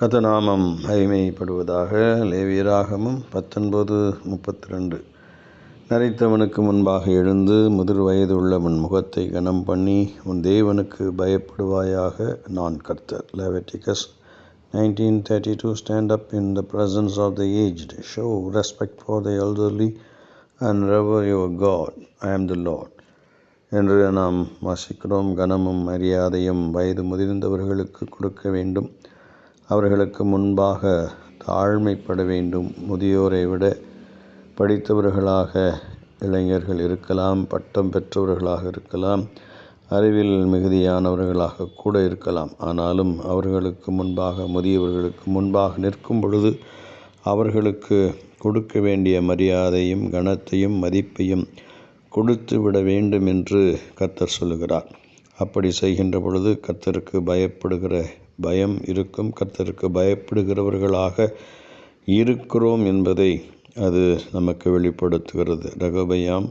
கதநாமம் மகிமைப்படுவதாக லேவியராகமும் பத்தொன்பது முப்பத்தி ரெண்டு நரைத்தவனுக்கு முன்பாக எழுந்து முதிர் வயது உள்ளவன் முகத்தை கனம் பண்ணி உன் தேவனுக்கு பயப்படுவாயாக நான் கர்த்தர். Leviticus nineteen thirty two stand up in the presence of the aged show respect for the elderly and revere your God I am the Lord என்று நாம் வாசிக்கிறோம். கனமும் மரியாதையும் வயது முதிர்ந்தவர்களுக்கு கொடுக்க வேண்டும். அவர்களுக்கு முன்பாக தாழ்மைப்பட வேண்டும். முதியோரை விட படித்தவர்களாக இளைஞர்கள் இருக்கலாம் பட்டம் பெற்றவர்களாக இருக்கலாம் அறிவில் மிகுதியானவர்களாக கூட இருக்கலாம். ஆனாலும் அவர்களுக்கு முன்பாக முதியவர்களுக்கு முன்பாக நிற்கும் பொழுது அவர்களுக்கு கொடுக்க வேண்டிய மரியாதையும் கனத்தையும் மதிப்பையும் கொடுத்து விட வேண்டும் என்று கத்தர் சொல்லுகிறார். அப்படி செய்கின்ற பொழுது கத்தருக்கு பயப்படுகிற பயம் இருக்கும். கர்த்தருக்கு பயப்படுகிறவர்களாக இருக்கிறோம் என்பதை அது நமக்கு வெளிப்படுத்துகிறது. ரகபயாம்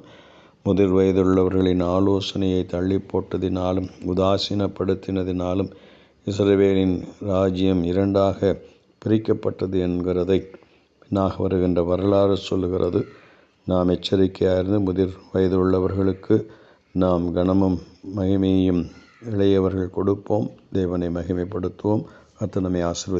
முதிர் வயதுள்ளவர்களின் ஆலோசனையை தள்ளி போட்டதினாலும் உதாசீனப்படுத்தினதினாலும் இஸ்ரவேலின் ராஜ்யம் இரண்டாக பிரிக்கப்பட்டது என்கிறதை பின்னாக வருகின்ற வரலாறு சொல்லுகிறது. நாம் எச்சரிக்கையாக இருந்து முதிர் வயதுள்ளவர்களுக்கு நாம் கனமும் மகிமையும் இளையவர்கள் கொடுப்போம். தேவனை மகிமைப்படுத்துவோம். அத்தனமை ஆசிர்வதி